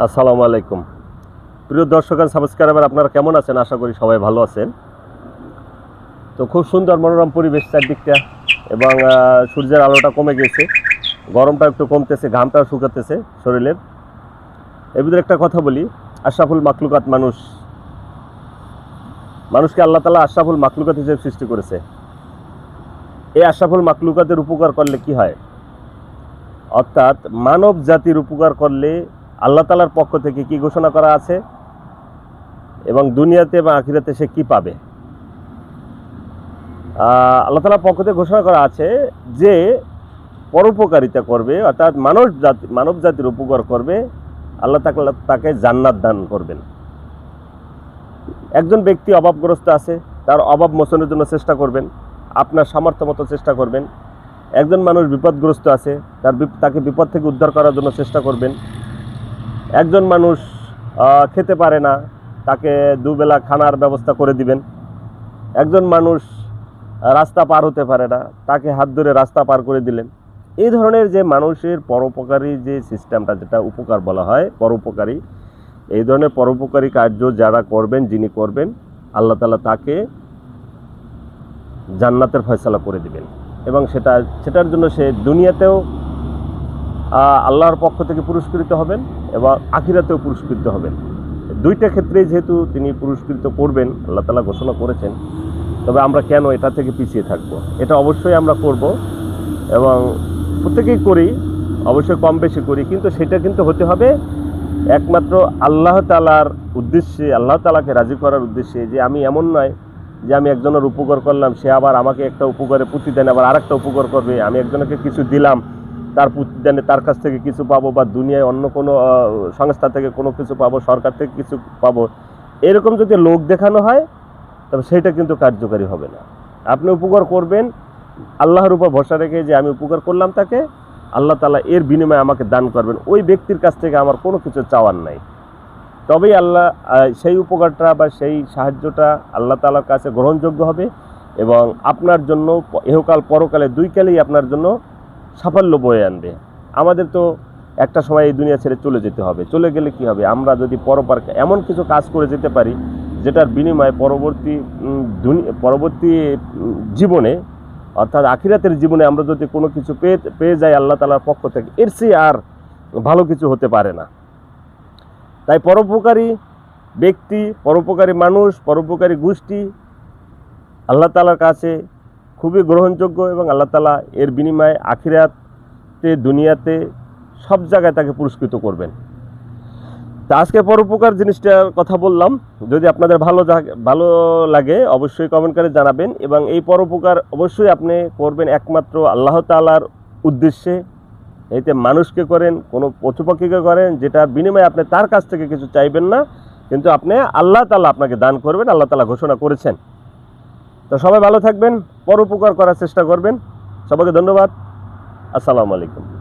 আসসালামু আলাইকুম। প্রিয় দর্শক আর সাবস্ক্রাইবার, আপনারা কেমন আছেন? আশা করি সবাই ভালো আছেন। তো খুব সুন্দর মনোরম পরিবেশ চারদিকটা এবং সূর্যের আলোটা কমে গেছে। গরমটা একটু কমতেছে, ঘামটাও শুকাতেছে শরীরের। এর ভিতরে একটা কথা বলি, আশরাফুল মাকলুকাত মানুষ। মানুষকে আল্লাহ তালা আশরাফুল মাকলুকাত হিসেবে সৃষ্টি করেছে। এই আশরাফুল মাকলুকাতের উপকার করলে কি হয়? অর্থাৎ মানব জাতির উপকার করলে আল্লাহ তালার পক্ষ থেকে কি ঘোষণা করা আছে? এবং দুনিয়াতে বা আখিরাতে সে কি পাবে? আল্লাহ তালার পক্ষ থেকে ঘোষণা করা আছে যে পরোপকারিতা করবে, অর্থাৎ মানব জাতি মানব জাতির উপকার করবে, আল্লাহ তাকে তাকে জান্নাত দান করবেন। একজন ব্যক্তি অভাবগ্রস্ত আছে, তার অভাব মোচনের জন্য চেষ্টা করবেন, আপনার সামর্থ্য মতো চেষ্টা করবেন। একজন মানুষ বিপদগ্রস্ত আছে, তার তাকে বিপদ থেকে উদ্ধার করার জন্য চেষ্টা করবেন। একজন মানুষ খেতে পারে না, তাকে দুবেলা খানার ব্যবস্থা করে দিবেন। একজন মানুষ রাস্তা পার হতে পারে না, তাকে হাত ধরে রাস্তা পার করে দিলেন। এই ধরনের যে মানুষের পরোপকারী যে সিস্টেমটা, যেটা উপকার বলা হয়, পরোপকারী, এই ধরনের পরোপকারী কার্য যারা করবেন, যিনি করবেন, আল্লাহ তালা তাকে জান্নাতের ফয়সলা করে দিবেন। এবং সেটা, সেটার জন্য সে দুনিয়াতেও আল্লাহর পক্ষ থেকে পুরস্কৃত হবেন এবং আখিরাতেও পুরস্কৃত হবেন। দুইটা ক্ষেত্রেই যেহেতু তিনি পুরস্কৃত করবেন, আল্লাহ তালা ঘোষণা করেছেন, তবে আমরা কেন এটা থেকে পিছিয়ে থাকব? এটা অবশ্যই আমরা করব এবং প্রত্যেকেই করি, অবশ্যই কম বেশি করি, কিন্তু সেটা কিন্তু হতে হবে একমাত্র আল্লাহ তালার উদ্দেশ্যে, আল্লাহ তালাকে রাজি করার উদ্দেশ্যে যে আমি এমন নয় যে আমি একজনের উপকার করলাম, সে আবার আমাকে একটা উপকারে প্রতিদানে আবার আরেকটা উপকার করবে, আমি একজনকে কিছু দিলাম তার প্রতিদানে তার কাছ থেকে কিছু পাবো বা দুনিয়ায় অন্য কোনো সংস্থা থেকে কোনো কিছু পাবো, সরকার থেকে কিছু পাবো, এরকম যদি লোক দেখানো হয়, তবে সেটা কিন্তু কার্যকারী হবে না। আপনি উপকার করবেন, আল্লাহর উপর ভরসা রেখে যে আমি উপকার করলাম তাকে, আল্লাহ তালা এর বিনিময়ে আমাকে দান করবেন। ওই ব্যক্তির কাছ থেকে আমার কোনো কিছু চাওয়ার নাই। তবেই আল্লাহ সেই উপকারটা বা সেই সাহায্যটা আল্লাহ তালার কাছে গ্রহণযোগ্য হবে এবং আপনার জন্য এহকাল পরকালে দুই কালেই আপনার জন্য সাফল্য বয়ে আনবে। আমাদের তো একটা সময় এই দুনিয়া ছেড়ে চলে যেতে হবে। চলে গেলে কি হবে? আমরা যদি পরপার এমন কিছু কাজ করে যেতে পারি যেটার বিনিময়ে পরবর্তী উম, দুনি- পরবর্তী জীবনে অর্থাৎ আখিরাতের জীবনে আমরা যদি কোনো কিছু পেয়ে পেয়ে যাই আল্লাহ তালার পক্ষ থেকে এর চেয়ে আর ভালো কিছু হতে পারে না। তাই পরোপকারী ব্যক্তি পরোপকারী মানুষ পরোপকারী গোষ্ঠী আল্লাহ তালার কাছে খুবই গ্রহণযোগ্য এবং আল্লাহ তালা এর বিনিময়ে আখিরাতে, দুনিয়াতে সব জায়গায় তাকে পুরস্কৃত করবেন। তা আজকে পরোপকার জিনিসটার কথা বললাম। যদি আপনাদের ভালো ভালো লাগে অবশ্যই কমেন্ট করে জানাবেন এবং এই পরোপকার অবশ্যই আপনি করবেন একমাত্র আল্লাহ তালার উদ্দেশ্যে। এতে মানুষকে করেন, কোনো পশুপাখিকে করেন, যেটার বিনিময়ে আপনি তার কাছ থেকে কিছু চাইবেন না, কিন্তু আপনি আল্লাহ তালা আপনাকে দান করবেন, আল্লাহ তালা ঘোষণা করেছেন। তো সবাই ভালো থাকবেন। পরোপকার করার চেষ্টা করবেন। সবাইকে ধন্যবাদ। আসসালামু আলাইকুম।